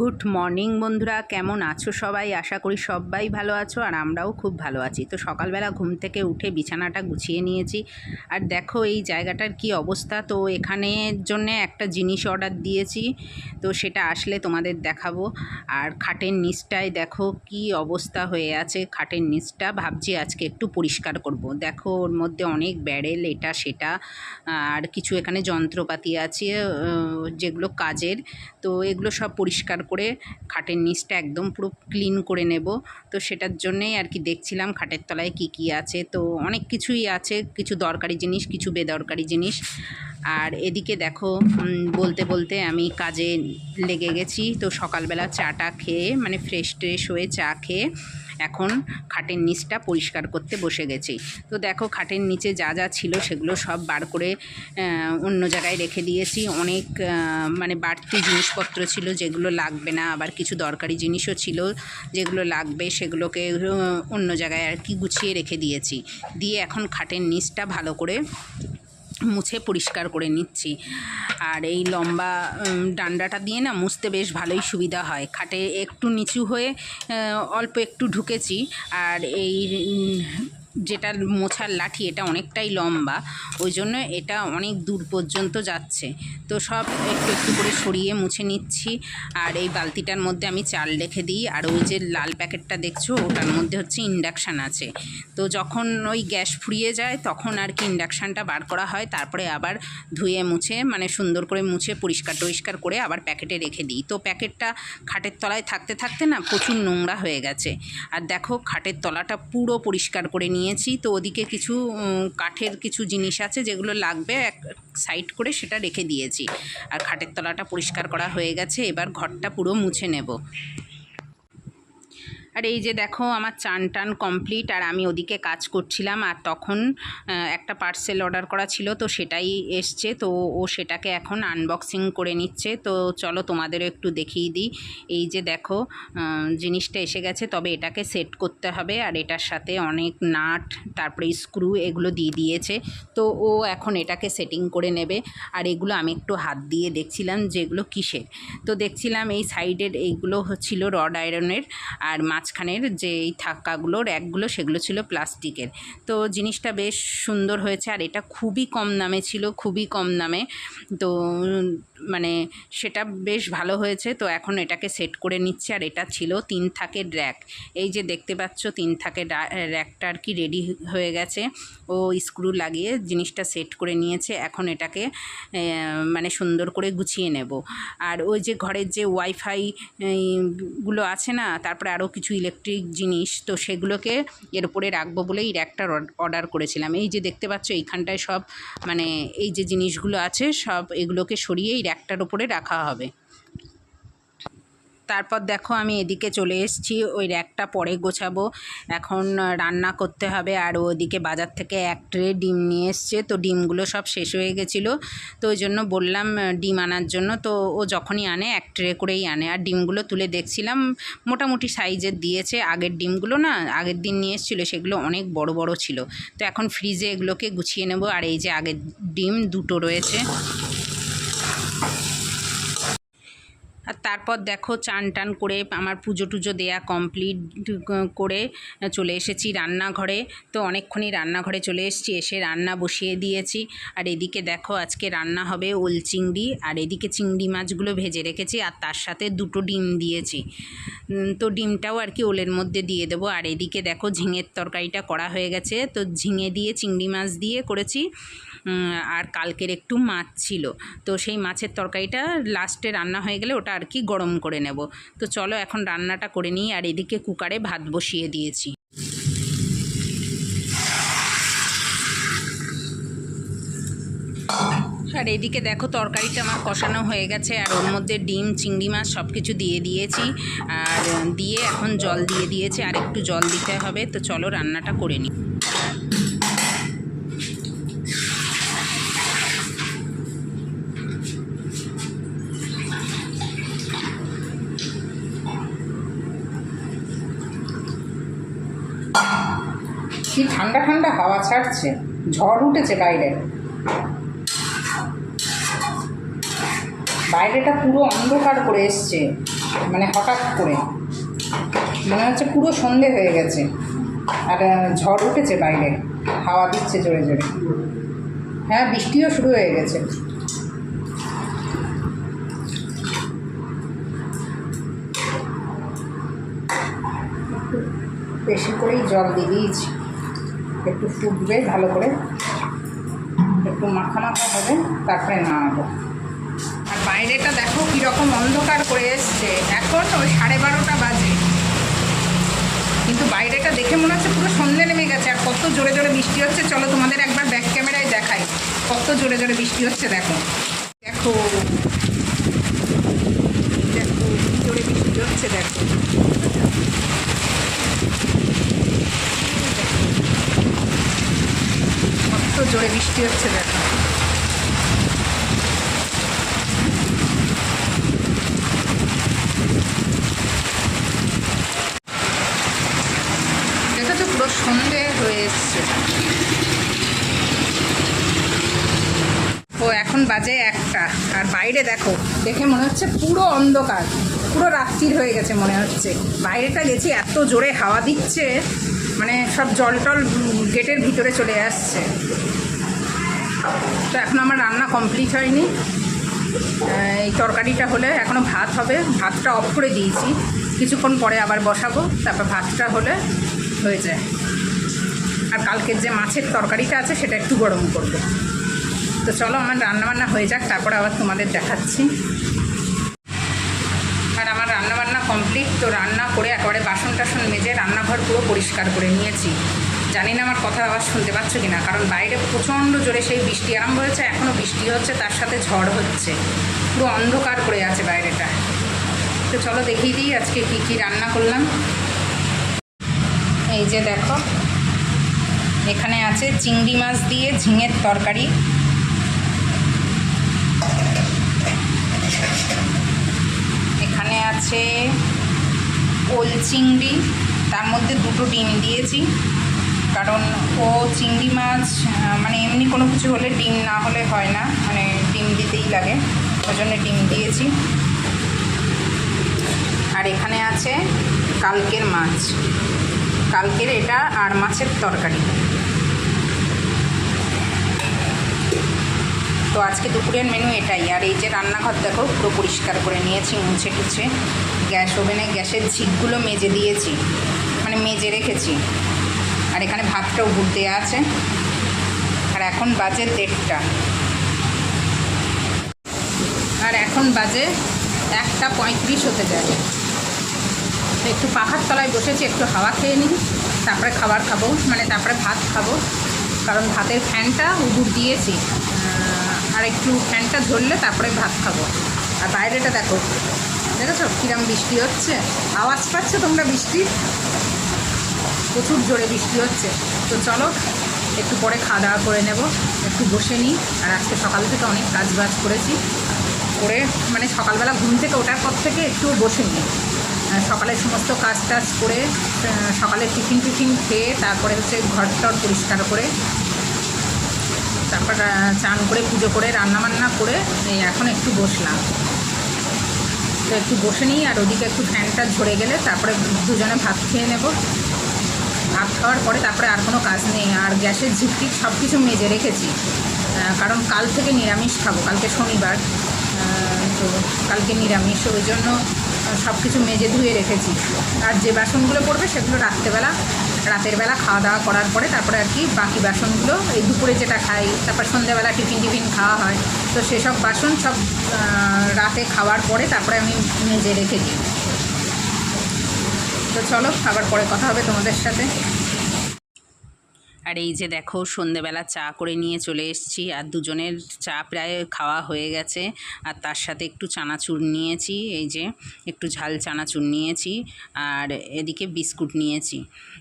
Good morning বন্ধুরা, কেমন আছো সবাই? আশা করি সবাই ভালো আছো আর আমরাও খুব ভালো আছি। তো সকালবেলা ঘুম থেকে উঠে বিছানাটা গুছিয়ে নিয়েছি। আর দেখো এই জায়গাটার কি অবস্থা। তো এখানের জন্য একটা জিনিস অর্ডার দিয়েছি। তো সেটা আসলে তোমাদের দেখাবো। আর খাটের নিচটায় দেখো কি অবস্থা হয়ে আছে। খাটের নিচটা ভাবছি আজকে একটু পরিষ্কার করব। দেখো ওর মধ্যে অনেক ব্যারেল, এটা, সেটা, আর কিছু এখানে যন্ত্রপাতি আছে যেগুলো কাজের। তো এগুলো সব পরিষ্কার করে খাটের নিচটা একদম পুরো ক্লিন করে নেব। তো সেটার জন্যেই আর কি দেখছিলাম খাটের তলায় কি কি আছে। তো অনেক কিছুই আছে, কিছু দরকারি জিনিস, কিছু বেদরকারি জিনিস। আর এদিকে দেখো বলতে বলতে আমি কাজে লেগে গেছি। তো সকালবেলা চাটা খেয়ে মানে ফ্রেশ ট্রেশ হয়ে চা খেয়ে এখন খাটের নিচটা পরিষ্কার করতে বসে গেছি। তো দেখো খাটের নিচে যা যা ছিল সেগুলো সব বার করে অন্য জায়গায় রেখে দিয়েছি। অনেক মানে বাড়তি জিনিসপত্র ছিল যেগুলো লাগবে না। আবার কিছু দরকারি জিনিসও ছিল যেগুলো লাগবে, সেগুলোকে অন্য জায়গায় আর কি গুছিয়ে রেখে দিয়েছি। দিয়ে এখন খাটের নিচটা ভালো করে মুছে পরিষ্কার করে নিচ্ছি। আর এই লম্বা ডান্ডাটা দিয়ে না মুছতে বেশ ভালোই সুবিধা হয়। খাটে একটু নিচু হয়ে অল্প একটু ঢুকেছি। আর এই যেটা মোছার লাঠি এটা অনেকটাই লম্বা, ওই জন্য এটা অনেক দূর পর্যন্ত যাচ্ছে। তো সব একটু একটু করে সরিয়ে মুছে নিচ্ছি, আর এই বালতিটার মধ্যে আমি চাল রেখে দিই, আর ওই যে লাল প্যাকেটটা দেখছ, ওটার মধ্যে হচ্ছে ইন্ডাকশান আছে। তো যখন ওই গ্যাস ফুরিয়ে যায়, তখন আর কি ইন্ডাকশানটা বার করা হয়, তারপরে আবার ধুয়ে মুছে মানে সুন্দর করে মুছে পরিষ্কার টরিষ্কার করে আবার প্যাকেটে রেখে দিই। তো প্যাকেটটা খাটের তলায় থাকতে থাকতে না প্রচুর নোংরা হয়ে গেছে। আর দেখো, খাটের তলাটা পুরো পরিষ্কার করে নিয়েছি। তো ওদিকে কিছু কাঠের কিছু জিনিস আছে যেগুলো লাগবে, এক সাইড করে সেটা রেখে দিয়েছি। আর খাটের তলাটা পরিষ্কার করা হয়ে গেছে, এবার ঘরটা পুরো মুছে নেব। আর এই যে দেখো, আমার চান টান কমপ্লিট আর আমি ওদিকে কাজ করছিলাম, আর তখন একটা পার্সেল অর্ডার করা ছিল, তো সেটাই এসছে, তো ও সেটাকে এখন আনবক্সিং করে নিচ্ছে, তো চলো তোমাদেরও একটু দেখিয়ে দিই। এই যে দেখো জিনিসটা এসে গেছে, তবে এটাকে সেট করতে হবে, আর এটার সাথে অনেক নাট, তারপরে স্ক্রু এগুলো দিয়ে দিয়েছে, তো ও এখন এটাকে সেটিং করে নেবে। আর এগুলো আমি একটু হাত দিয়ে দেখছিলাম যে এগুলো কিসের। তো দেখছিলাম এই সাইডের এইগুলো ছিল রড আয়রনের আর মাঝখানের যে এই থাকাগুলো র্যাকগুলো সেগুলো ছিল প্লাস্টিকের। তো জিনিসটা বেশ সুন্দর হয়েছে আর এটা খুবই কম দামে ছিল, খুবই কম দামে। তো মানে সেটা বেশ ভালো হয়েছে, তো এখন এটাকে সেট করে নিচ্ছে আর এটা ছিল তিন থাকের র্যাক। এই যে দেখতে পাচ্ছ তিন থাকের র্যাকটা আর কি রেডি হয়ে গেছে। ও স্ক্রু লাগিয়ে জিনিসটা সেট করে নিয়েছে, এখন এটাকে মানে সুন্দর করে গুছিয়ে নেব। আর ওই যে ঘরের যে ওয়াইফাই গুলো আছে না, তারপরে আরও কিছু ইলেকট্রিক জিনিস, তো সেগুলোকে এর উপরে রাখব বলেই র্যাকটার অর্ডার করেছিলাম। এই যে দেখতে পাচ্ছ, এইখানটায় সব মানে এই যে জিনিসগুলো আছে, সব এগুলোকে সরিয়ে এই র্যাকটার উপরে রাখা হবে। তারপর দেখো আমি এদিকে চলে এসেছি, ওই র্যাকটা পরে গোছাবো। এখন রান্না করতে হবে আর ওদিকে বাজার থেকে এক ট্রে ডিম নিয়ে এসছে। তো ডিমগুলো সব শেষ হয়ে গেছিল। তো ওই জন্য বললাম ডিম আনার জন্য। তো ও যখনই আনে, এক ট্রে করেই আনে। আর ডিমগুলো তুলে দেখছিলাম, মোটামুটি সাইজের দিয়েছে। আগের ডিমগুলো না, আগের দিন নিয়ে এসেছিল, সেগুলো অনেক বড় বড় ছিল। তো এখন ফ্রিজে এগুলোকে গুছিয়ে নেব। আর এই যে আগের ডিম, দুটো রয়েছে। আর তারপর দেখো চান টান করে আমার পুজো টুজো দেয়া কমপ্লিট করে চলে এসেছি রান্নাঘরে। তো অনেকক্ষণই রান্নাঘরে চলে এসেছি, এসে রান্না বসিয়ে দিয়েছি। আর এদিকে দেখো আজকে রান্না হবে ওল চিংড়ি, আর এদিকে চিংড়ি মাছগুলো ভেজে রেখেছি, আর তার সাথে দুটো ডিম দিয়েছি। তো ডিমটাও আর কি ওলের মধ্যে দিয়ে দেবো। আর এদিকে দেখো ঝিঙের তরকারিটা করা হয়ে গেছে। তো ঝিঙে দিয়ে চিংড়ি মাছ দিয়ে করেছি। আর কালকের একটু মাছ ছিল। তো সেই মাছের তরকারিটা লাস্টে রান্না হয়ে গেলে ওটা আর কি গরম করে নেব। তো চলো এখন রান্নাটা করে নিই আর এদিকে কুকারে ভাত বসিয়ে দিয়েছি। আর এদিকে দেখো তরকারিটা আমার কষানো হয়ে গেছে আর ওর মধ্যে ডিম, চিংড়ি মাছ সব কিছু দিয়ে দিয়েছি। আর দিয়ে এখন জল দিয়ে দিয়েছি, আর একটু জল দিতে হবে। তো চলো রান্নাটা করে নিই। কি ঠান্ডা ঠান্ডা হাওয়া ছাড়ছে, ঝড় উঠেছে বাইরে। বাইরেটা পুরো অন্ধকার করে এসছে মানে হঠাৎ করে। মনে হচ্ছে পুরো সন্ধে হয়ে গেছে, আর ঝড় উঠেছে বাইরে, হাওয়া দিচ্ছে জোরে জোরে। হ্যাঁ বৃষ্টিও শুরু হয়ে গেছে। বেশি করেই জল দিয়ে দিয়েছি। একটু ফুটবে ভালো করে। একটু মাখা মাখা হবে, তারপরে নামাবো। আর বাইরেটা দেখো কীরকম অন্ধকার করে এসছে। এখন ওই সাড়ে বারোটা বাজে। কিন্তু বাইরেটা দেখে মনে হচ্ছে পুরো সন্ধে নেমে গেছে। আর কত জোরে জোরে বৃষ্টি হচ্ছে। চলো তোমাদের একবার ব্যাক ক্যামেরায় দেখাই। কত জোরে জোরে বৃষ্টি হচ্ছে, দেখো। দেখো। দেখো জোরে বৃষ্টি হচ্ছে, দেখো কত জোরে বৃষ্টি হচ্ছে দেখো। দেখেছ পুরো সন্ধে হয়ে এসছে। ও, এখন বাজে একটা। আর বাইরে দেখো, দেখে মনে হচ্ছে পুরো অন্ধকার। পুরো রাত্রির হয়ে গেছে মনে হচ্ছে। বাইরেটা গেছি, এত জোরে হাওয়া দিচ্ছে মানে সব জল টল গেটের ভিতরে চলে আসছে। তো এখন আমার রান্না কমপ্লিট হয়নি। এই তরকারিটা হলে এখনও ভাত হবে। ভাতটা অফ করে দিয়েছি। কিছুক্ষণ পরে আবার বসাবো। তারপর ভাতটা হলে হয়ে যায়। আর কালকের যে মাছের তরকারিটা আছে, সেটা একটু গরম করব। তো চলো, আমার রান্নাবান্না হয়ে যাক। তারপর আবার তোমাদের দেখাচ্ছি। আর আমার রান্নাবান্না কমপ্লিট তো রান্না করে একেবারে বাসন টাসন মেজে রান্নাঘর পুরো পরিষ্কার করে নিয়েছি। জানি না আমার কথা আবার শুনতে পাচ্ছ কি না কারণ বাইরে প্রচণ্ড জোরে সেই বৃষ্টি আরম্ভ হয়েছে এখনও বৃষ্টি হচ্ছে, তার সাথে ঝড় হচ্ছে। পুরো অন্ধকার করে আছে বাইরেটা। তো চলো দেখিয়ে দিই আজকে কী কী রান্না করলাম। এই যে দেখো, এখানে আছে চিংড়ি মাছ দিয়ে ঝিঙের তরকারি। এখানে আছে ওল চিংড়ি, তার মধ্যে দুটো ডিম দিয়েছি। কারণ ও চিংড়ি মাছ মানে এমনি কোনো কিছু হলে ডিম না হলে হয় না। মানে ডিম দিতেই লাগে, ওই জন্য ডিম দিয়েছি। আর এখানে আছে কালকের মাছ। কালকের এটা আর মাছের তরকারি। তো আজকে দুপুরের মেনু এটাই। আর এই যে রান্নাঘর দেখো, পুরো পরিষ্কার করে নিয়েছি, মুছে টুছে। গ্যাস ওভেনে গ্যাসের ঝিকগুলো মেজে দিয়েছি। মানে মেজে রেখেছি। এখানে ভাতটাও বুট দেওয়া আছে। আর এখন বাজে দেড়টা। আর এখন বাজে একটা পঁয়ত্রিশ হতে তো একটু পাখার তলায় বসেছি, একটু হাওয়া খেয়ে নিই, তারপরে খাবার খাব মানে তারপরে ভাত খাব। কারণ ভাতের ফ্যানটা উদুর দিয়েছি। আর একটু ফ্যানটা ধরলে তারপরে ভাত খাব। আর বাইরেটা দেখো, দেখেছ কিরম বৃষ্টি হচ্ছে? আওয়াজ পাচ্ছ তোমরা বৃষ্টির প্রচুর জোরে বৃষ্টি হচ্ছে। তো চলো, একটু পরে খাওয়া দাওয়া করে নেব। একটু বসে নিই। আর আজকে সকাল থেকে অনেক কাজ বাজ করেছি। করে মানে সকালবেলা ঘুম থেকে ওঠার পর থেকে একটু বসে নিই। সকালে সমস্ত কাজ টাজ করে সকালে টিফিন টিফিন খেয়ে তারপরে হচ্ছে ঘর টর পরিষ্কার করে, তারপর চান করে, পুজো করে রান্না বান্না করে, এই এখন একটু বসলাম। তো একটু বসে নিই আর ওদিকে একটু ফ্যানটা ঝরে গেলে তারপরে দুজনে ভাত খেয়ে নেব। ভাত খাওয়ার পরে তারপরে আর কোনো কাজ নেই। আর গ্যাসের ঝিকটিক সব কিছু মেজে রেখেছি। কারণ কাল থেকে নিরামিষ খাব, কালকে শনিবার। তো কালকে নিরামিষ, ওই জন্য সব কিছু মেজে ধুয়ে রেখেছি। আর যে বাসনগুলো পড়বে সেগুলো রাত্রেবেলা, রাতের বেলা খাওয়া দাওয়া করার পরে তারপরে আর কি বাকি বাসনগুলো, এই দুপুরে যেটা খাই, তারপর সন্ধ্যাবেলা টিফিন টিফিন খাওয়া হয়। তো সেসব বাসন সব রাতে খাওয়ার পরে তারপরে আমি মেজে রেখে দিই। তো চলো আবার পরে কথা হবে তোমাদের সাথে। আর এই যে দেখো, সন্ধেবেলা চা করে নিয়ে চলে এসেছি। আর দুজনের চা প্রায় খাওয়া হয়ে গেছে। আর তার সাথে একটু চানাচুর নিয়েছি, এই যে একটু ঝাল চানাচুর নিয়েছি। আর এদিকে বিস্কুট নিয়েছি।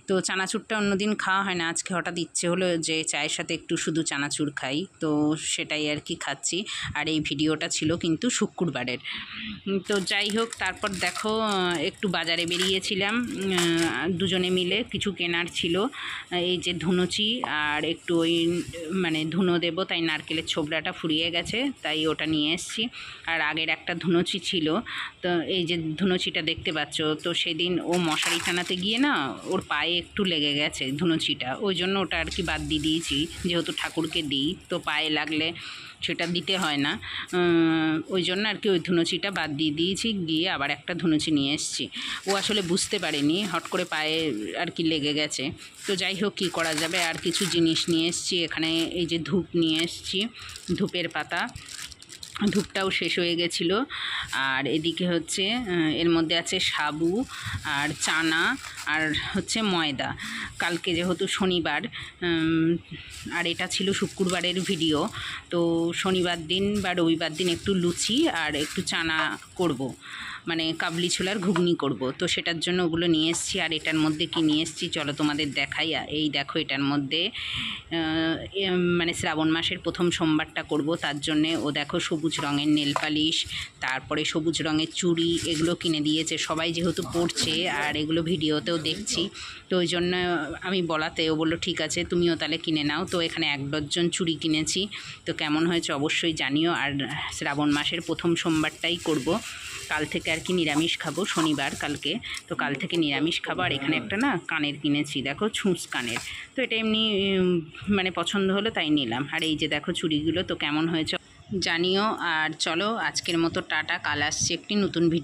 তো চানাচুরটা অন্যদিন খাওয়া হয় না। আজকে হঠাৎ ইচ্ছে হলো যে চায়ের সাথে একটু শুধু চানাচুর খাই। তো সেটাই আর কি খাচ্ছি। আর এই ভিডিওটা ছিল কিন্তু শুক্রবারের। তো যাই হোক, তারপর দেখো, একটু বাজারে বেরিয়েছিলাম। দুজনে মিলে কিছু কেনার ছিল। এই যে ধুনো লুচি আর একটু ওই মানে ধুনো দেবো, তাই নারকেলের ছোবড়াটা ফুরিয়ে গেছে, তাই ওটা নিয়ে এসছি। আর আগের একটা ধুনোচি ছিল, তো এই যে ধুনোচিটা দেখতে পাচ্ছ, তো সেদিন ও মশারি টানাতে গিয়ে না ওর পায়ে একটু লেগে গেছে ধুনোচিটা, ওই জন্য ওটা আর কি বাদ দিয়ে দিয়েছি, যেহেতু ঠাকুরকে দিই, তো পায়ে লাগলে সেটা দিতে হয় না। ওই জন্য আর কি ওই ধুনুচিটা বাদ দিয়ে দিয়েছি, গিয়ে আবার একটা ধুনুচি নিয়ে এসছি। ও আসলে বুঝতে পারেনি, হট করে পায়ে আর কি লেগে গেছে। তো যাই হোক, কী করা যাবে? আর কিছু জিনিস নিয়ে এসছি। এখানে এই যে ধূপ নিয়ে এসছি, ধূপের পাতা। ধূপটাও শেষ হয়ে গেছিল আর এদিকে হচ্ছে এর মধ্যে আছে সাবু, আর চানা, আর হচ্ছে ময়দা কালকে যেহেতু শনিবার আর এটা ছিল শুক্রবারের ভিডিও, তো শনিবার দিন বা রবিবার দিন একটু লুচি আর একটু চানা করব। মানে কাবলি ছোলার ঘুগনি করব। তো সেটার জন্য ওগুলো নিয়ে এসেছি আর এটার মধ্যে কি নিয়ে এসেছি চলো তোমাদের দেখাই। এই দেখো এটার মধ্যে মানে শ্রাবণ মাসের প্রথম সোমবারটা করব। তার জন্যে ও দেখো সবুজ রঙের নেল পালিশ, তারপরে সবুজ রঙের চুড়ি, এগুলো কিনে দিয়েছে। সবাই যেহেতু পড়ছে আর এগুলো ভিডিওতেও দেখছি। তো ওই জন্য আমি বলাতে ও বলল, ঠিক আছে, তুমিও তাহলে কিনে নাও। তো এখানে এক ডজন চুড়ি কিনেছি। তো কেমন হয়েছে অবশ্যই জানিও। আর শ্রাবণ মাসের প্রথম সোমবারটাই করব। কাল থেকে আর কি নিরামিষ খাব শনিবার, কালকে। তো কাল থেকে নিরামিষ খাব, আর এখানে একটা না কানের কিনেছি, দেখো ছুঁচ কানের। তো এটা এমনি মানে পছন্দ হলো তাই নিলাম। আর এই যে দেখো চুড়িগুলো, তো কেমন হয়েছে জানিও। আর চলো আজকের মতো টাটা, কাল আসছে একটি নতুন ভিডিও